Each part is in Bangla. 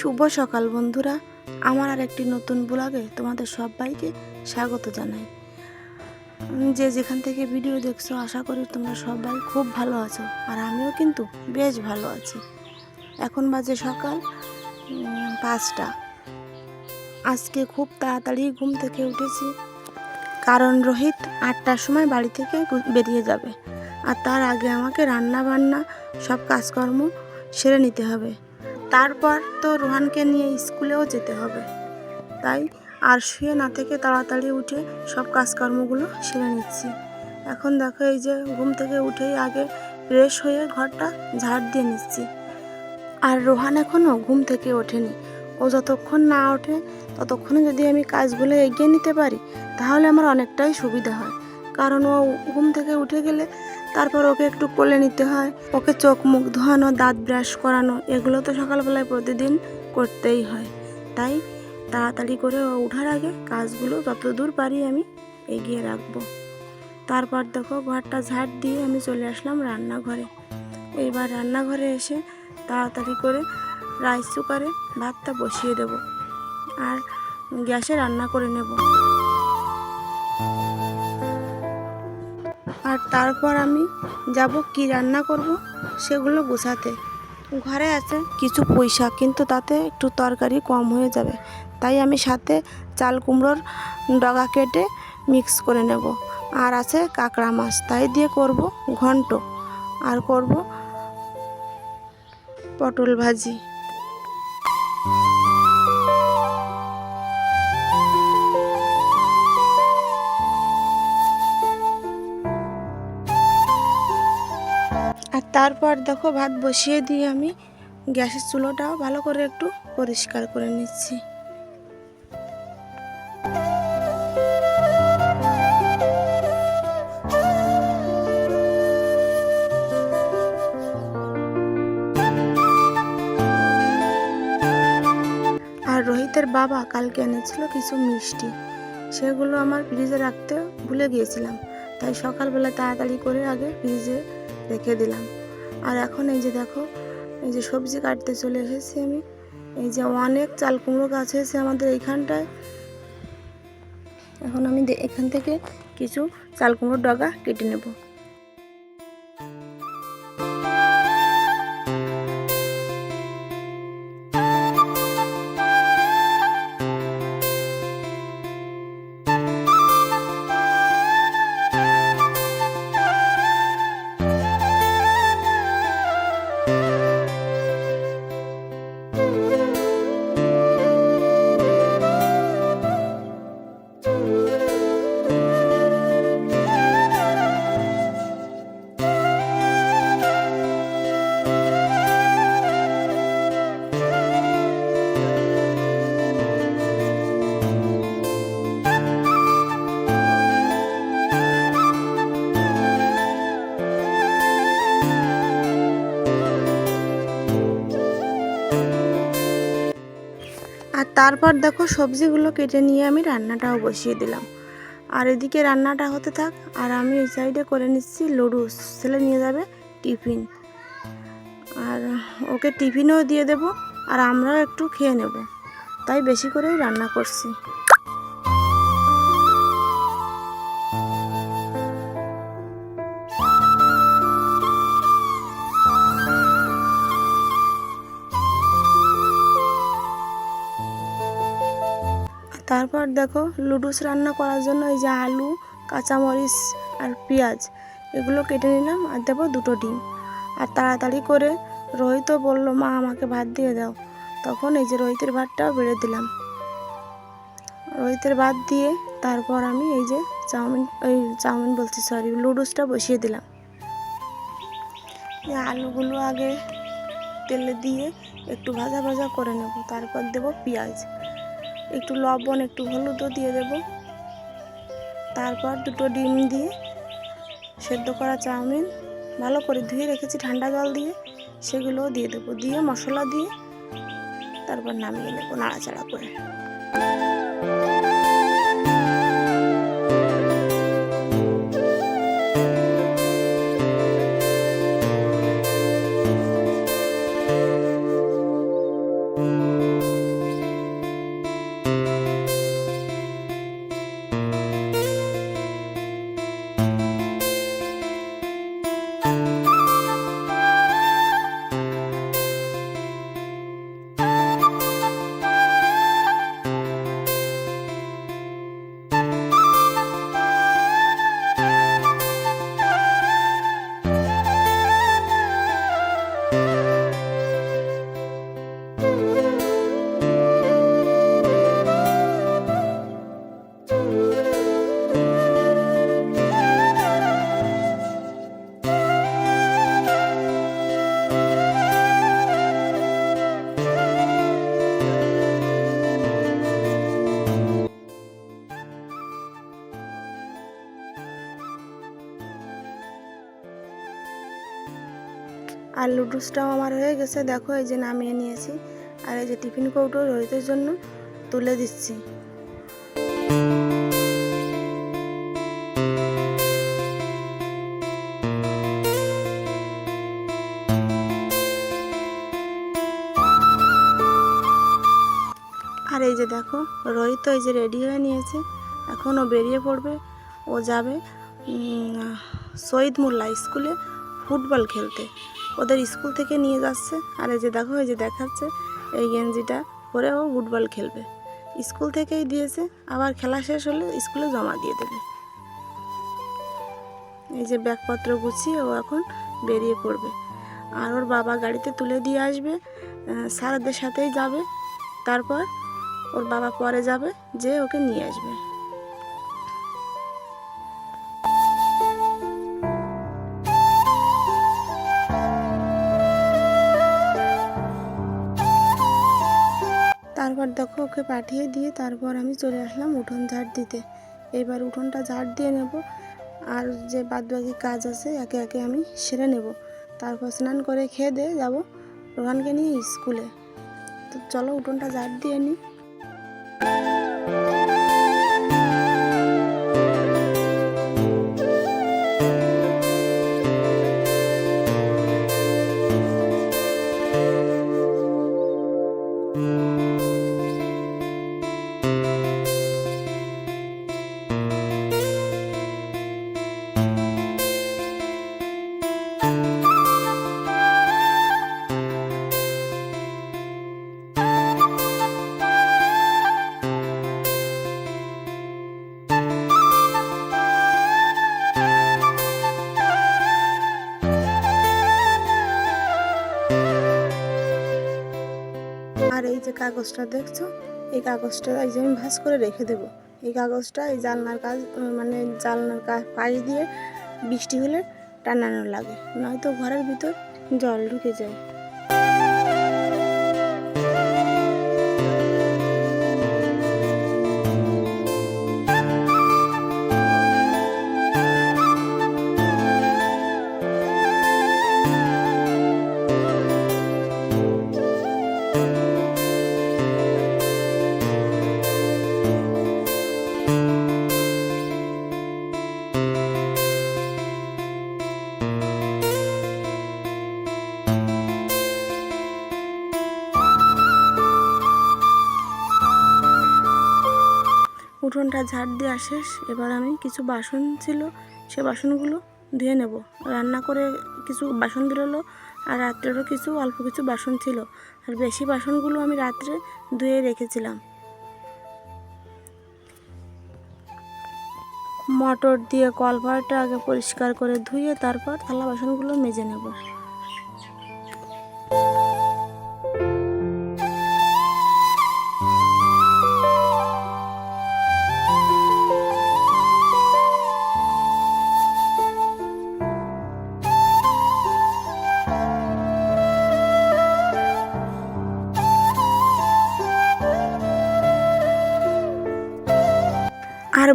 শুভ সকাল বন্ধুরা। আমার আর একটি নতুন ব্লগে তোমাদের সবাইকে স্বাগত জানাই। যে যেখান থেকে ভিডিও দেখছ, আশা করি তোমরা সবাই খুব ভালো আছো আর আমিও কিন্তু বেশ ভালো আছি। এখন বাজে সকাল পাঁচটা। আজকে খুব তাড়াতাড়ি ঘুম থেকে উঠেছি, কারণ রোহিত আটটার সময় বাড়ি থেকে বেরিয়ে যাবে। আর তার আগে আমাকে রান্না বান্না সব কাজকর্ম সেরে নিতে হবে। তারপর তো রোহানকে নিয়ে স্কুলেও যেতে হবে। তাই আর শুয়ে না থেকে তাড়াতাড়ি উঠে সব কাজকর্মগুলো সেরে নিচ্ছি। এখন দেখো এই যে ঘুম থেকে উঠেই আগে ফ্রেশ হয়ে ঘরটা ঝাড় দিয়ে নিচ্ছি। আর রোহান এখনও ঘুম থেকে ওঠেনি। ও যতক্ষণ না ওঠে, ততক্ষণে যদি আমি কাজগুলো এগিয়ে নিতে পারি, তাহলে আমার অনেকটাই সুবিধা হয়। কারণ ও ঘুম থেকে উঠে গেলে তারপর ওকে একটু কোলে নিতে হয়। ওকে চোখ মুখ ধোয়ানো, দাঁত ব্রাশ করানো, এগুলো তো সকালবেলায় প্রতিদিন করতেই হয়। তাই তাড়াতাড়ি করে ও ওঠার আগে কাজগুলো যতদূর পারি আমি এগিয়ে রাখব। তারপর দেখো ঘরটা ঝাড় দিয়ে আমি চলে আসলাম রান্নাঘরে। এইবার রান্নাঘরে এসে তাড়াতাড়ি করে রাইস কুকারে ভাতটা বসিয়ে দেব। আর গ্যাসে রান্না করে নেব। আর তারপর আমি যাব কি রান্না করব সেগুলো গোছাতে। ঘরে আছে কিছু পয়সা কিন্তু তাতে একটু তরকারি কম হয়ে যাবে। তাই আমি সাথে চাল কুমড়োর ডগা কেটে মিক্স করে নেব। আর আছে কাঁকড়া মাছ, তাই দিয়ে করব ঘন্ট। আর করব পটল ভাজি। তারপর দেখো ভাত বসিয়ে দিয়ে আমি গ্যাসের চুলোটাও ভালো করে একটু পরিষ্কার করে নিচ্ছি। আর রোহিতের বাবা কালকে এনেছিল কিছু মিষ্টি, সেগুলো আমার ফ্রিজে রাখতে ভুলে গিয়েছিলাম, তাই সকালবেলা তাড়াতাড়ি করে আগে ফ্রিজে রেখে দিলাম। আর এখন এই যে দেখো, এই যে সবজি কাটতে চলে এসেছি আমি। এই যে অনেক চাল কুমড়ো গাছ হয়েছে আমাদের এইখানটায়। এখন আমি এখান থেকে কিছু চাল কুমড়োর ডগা কেটে নেব। তারপর দেখো সবজিগুলো কেটে নিয়ে আমি রান্নাটাও বসিয়ে দিলাম। আর এদিকে রান্নাটা হতে থাক, আর আমি এই সাইডে করে নিচ্ছি লুডুস ছেলে নিয়ে যাবে টিফিন। আর ওকে টিফিনও দিয়ে দেব, আর আমরাও একটু খেয়ে নেব। তাই বেশি করেই রান্না করছি। দেখো, লুডুস রান্না করার জন্য এই যে আলু, কাঁচামরিচ আর পেঁয়াজ, এগুলো কেটে নিলাম আর দেবো দুটো ডিম। আর তাড়াতাড়ি করে রোহিতও বলল, মা, আমাকে ভাত দিয়ে দাও। তখন এই যে রোহিতের ভাতটাও বেড়ে দিলাম। রোহিতের ভাত দিয়ে তারপর আমি এই যে চাউমিন ওই চাউমিন বলছি সরি লুডুসটা বসিয়ে দিলাম। আলুগুলো আগে তেলে দিয়ে একটু ভাজা ভাজা করে নেব, তারপর দেবো পেঁয়াজ। একটু লবণ, একটু হলুদও দিয়ে দেব। তারপর দুটো ডিম দিয়ে সেদ্ধ করা চাউমিন ভালো করে ধুয়ে রেখেছি ঠান্ডা জল দিয়ে। সেগুলোও দিয়ে দেবো। দিয়ে মশলা দিয়ে তারপর নামিয়ে নেব নাড়াচাড়া করে। লুডুসটাও আমার হয়ে গেছে। দেখো, এই যে নামিয়ে নিয়েছি। আর এই যে টিফিন কৌটো রোহিতের জন্য তুলে দিচ্ছি। আর এই যে দেখো, রোহিত এই যে রেডি হয়ে নিয়েছে। এখন ও বেরিয়ে পড়বে। ও যাবে শহীদ মোল্লা স্কুলে ফুটবল খেলতে। ওদের স্কুল থেকে নিয়ে যাচ্ছে। আর এই যে দেখো, এই যে দেখাচ্ছে এই গেঞ্জিটা পরে ও ফুটবল খেলবে। স্কুল থেকেই দিয়েছে, আবার খেলা শেষ হলে স্কুলে জমা দিয়ে দেবে। এই যে ব্যাগপত্র গুছিয়ে ও এখন বেরিয়ে পড়বে। আর ওর বাবা গাড়িতে তুলে দিয়ে আসবে স্যারদের সাথেই যাবে। তারপর ওর বাবা পরে যাবে যে ওকে নিয়ে আসবে। দেখো ওকে পাঠিয়ে দিয়ে তারপর আমি চলে আসলাম উঠোন ঝাড় দিতে। এবার উঠোনটা ঝাড় দিয়ে নেব আর যে বাদবাকি কাজ আছে একে একে আমি সেরে নেব। তারপর স্নান করে খেয়ে দিয়ে যাব রোহানকে নিয়ে স্কুলে। তো চলো উঠোনটা ঝাড় দিয়ে নিই যে কাগজটা দেখছ, এই কাগজটা এই যে আমি ভাঁজ করে রেখে দেবো। এই কাগজটা এই জালনার কাজ মানে জালনার কাজ পাশ দিয়ে বৃষ্টি হলে টানানো লাগে। নয়তো ঘরের ভিতর জল ঢুকে যায়। উঠোনটা ঝাড় দেওয়া শেষ, এবার আমি কিছু বাসন ছিল, সে বাসনগুলো ধুয়ে নেব। রান্না করে কিছু বাসন বেরোলো, আর রাত্রেরও কিছু, অল্প কিছু বাসন ছিল। আর বেশি বাসনগুলো আমি রাত্রে ধুয়ে রেখেছিলাম। মটর দিয়ে কলপারটা আগে পরিষ্কার করে ধুয়ে তারপর থালা বাসনগুলো মেজে নেব।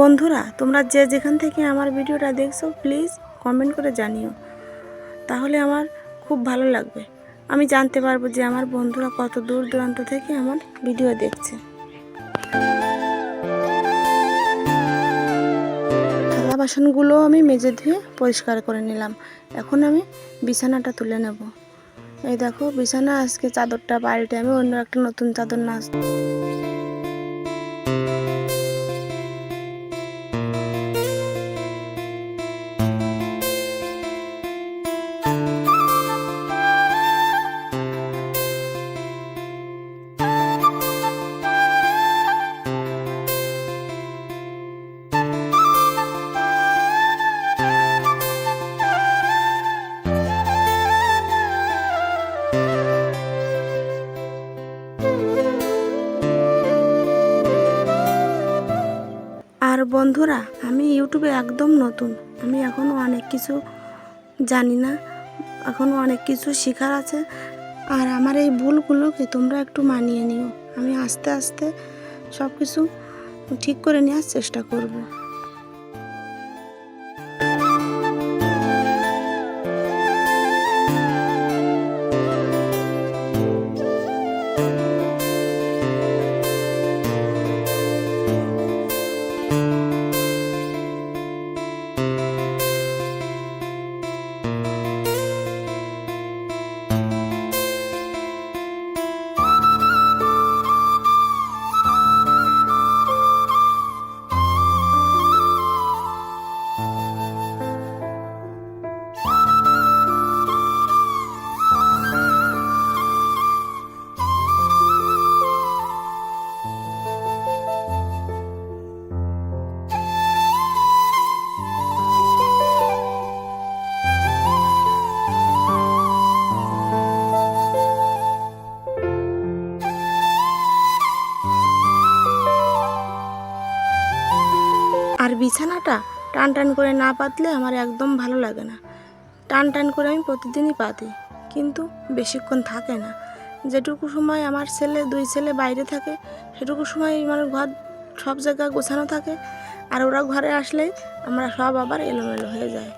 বন্ধুরা, তোমরা যে যেখান থেকে আমার ভিডিওটা দেখছ প্লিজ কমেন্ট করে জানিও। তাহলে আমার খুব ভালো লাগবে। আমি জানতে পারব যে আমার বন্ধুরা কত দূর দূরান্ত থেকে আমার ভিডিও দেখছে। থালা বাসনগুলো আমি মেজে ধুয়ে পরিষ্কার করে নিলাম। এখন আমি বিছানাটা তুলে নেব। এই দেখো, বিছানা আজকে চাদরটা পাল্টে আমি অন্য একটা নতুন চাদর না বন্ধুরা, আমি ইউটিউবে একদম নতুন। আমি এখনও অনেক কিছু জানি না এখনও অনেক কিছু শেখার আছে। আর আমার এই ভুলগুলোকে তোমরা একটু মানিয়ে নিও। আমি আস্তে আস্তে সব কিছু ঠিক করে নেওয়ার চেষ্টা করব। বিছানাটা টান টান করে না পাতলে আমার একদম ভালো লাগে না। টান টান করে আমি প্রতিদিনই পাতি, কিন্তু বেশিক্ষণ থাকে না। যেটুকু সময় আমার ছেলে, দুই ছেলে বাইরে থাকে, সেটুকু সময় মানে ঘর সব জায়গায় গোছানো থাকে, আর ওরা ঘরে আসলেই আমরা সব আবার এলোমেলো হয়ে যায়।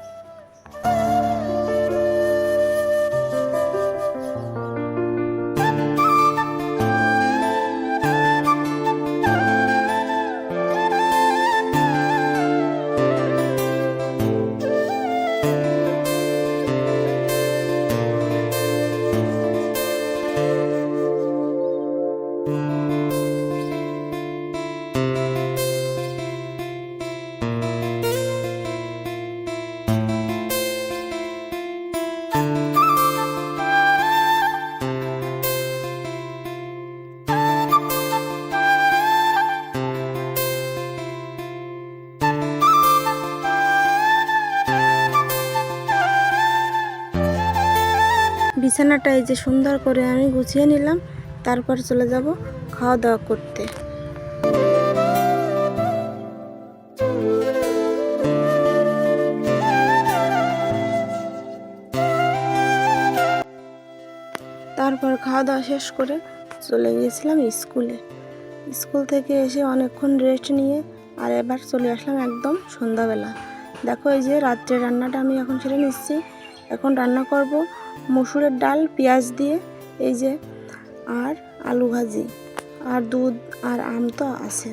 বিছানাটা এই যে সুন্দর করে আমি গুছিয়ে নিলাম, তারপর চলে যাব খাওয়া দাওয়া করতে। তারপর খাওয়া দাওয়া শেষ করে চলে গিয়েছিলাম স্কুলে। স্কুল থেকে এসে অনেকক্ষণ রেস্ট নিয়ে আর এবার চলে আসলাম একদম সন্ধ্যাবেলা। দেখো এই যে রাত্রে রান্নাটা আমি এখন সেরে নিচ্ছি। এখন রান্না করব মসুরের ডাল, পেঁয়াজ দিয়ে, এই যে, আর আলু ভাজি, আর দুধ আর আম তো আছে।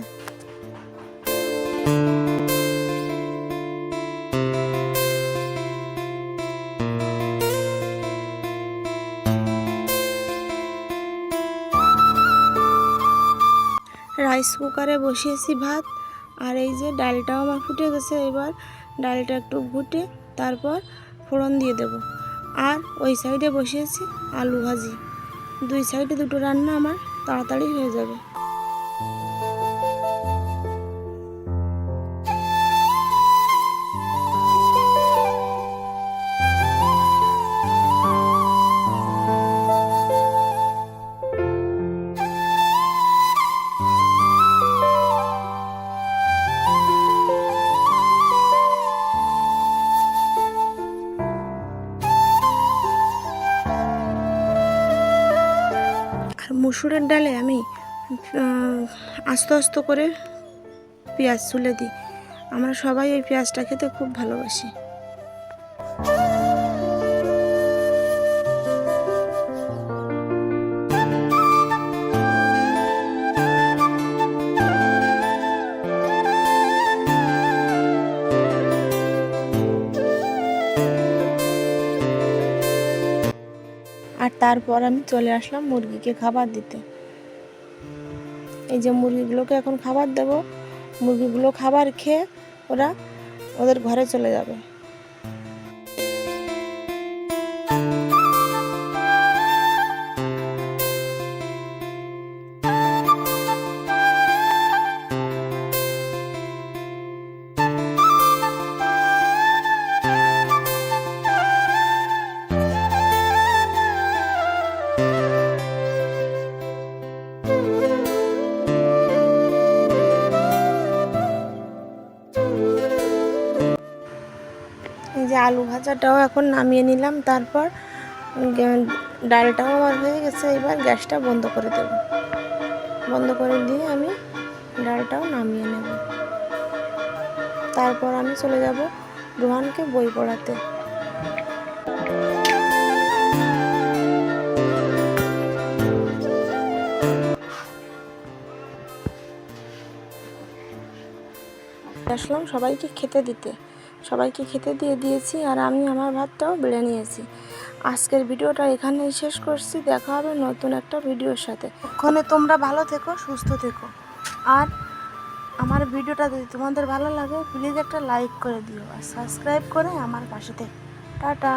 রাইস কুকারে বসিয়েছি ভাত, আর এই যে ডালটাও আমার ফুটে গেছে, এবার ডালটা একটু ঘুটে, তারপর ফোড়ন দিয়ে দেব। আর ওই সাইডে বসিয়েছি আলু ভাজি। দুই সাইডে দুটো রান্না আমার তাড়াতাড়ি হয়ে যাবে। মুসুরের ডালে আমি আস্ত আস্তে করে পেঁয়াজ তুলে দিই। আমরা সবাই এই পেঁয়াজটা খেতে খুব ভালোবাসি। আর তারপর আমি চলে আসলাম মুরগিকে খাবার দিতে। এই যে মুরগিগুলোকে এখন খাবার দেব, মুরগিগুলো খাবার খেয়ে ওরা ওদের ঘরে চলে যাবে। আলু ভাজাটাও এখন নামিয়ে নিলাম। তারপর ডালটাও আমার হয়ে গেছে। এবার গ্যাসটা বন্ধ করে দেব। বন্ধ করে দিয়ে আমি ডালটাও নামিয়ে নেব। তারপর আমি চলে যাব রোহানকে বই পড়াতে। আসলাম সবাইকে খেতে দিতে। সবাইকে খেতে দিয়ে দিয়েছি আর আমি আমার ভাতটাও বেড়ে নিয়েছি। আজকের ভিডিওটা এখানেই শেষ করছি। দেখা হবে নতুন একটা ভিডিওর সাথে। ওখানে তোমরা ভালো থেকো, সুস্থ থেকো। আর আমার ভিডিওটা যদি তোমাদের ভালো লাগে প্লিজ একটা লাইক করে দিও আর সাবস্ক্রাইব করে আমার পাশে থেকো। টাটা।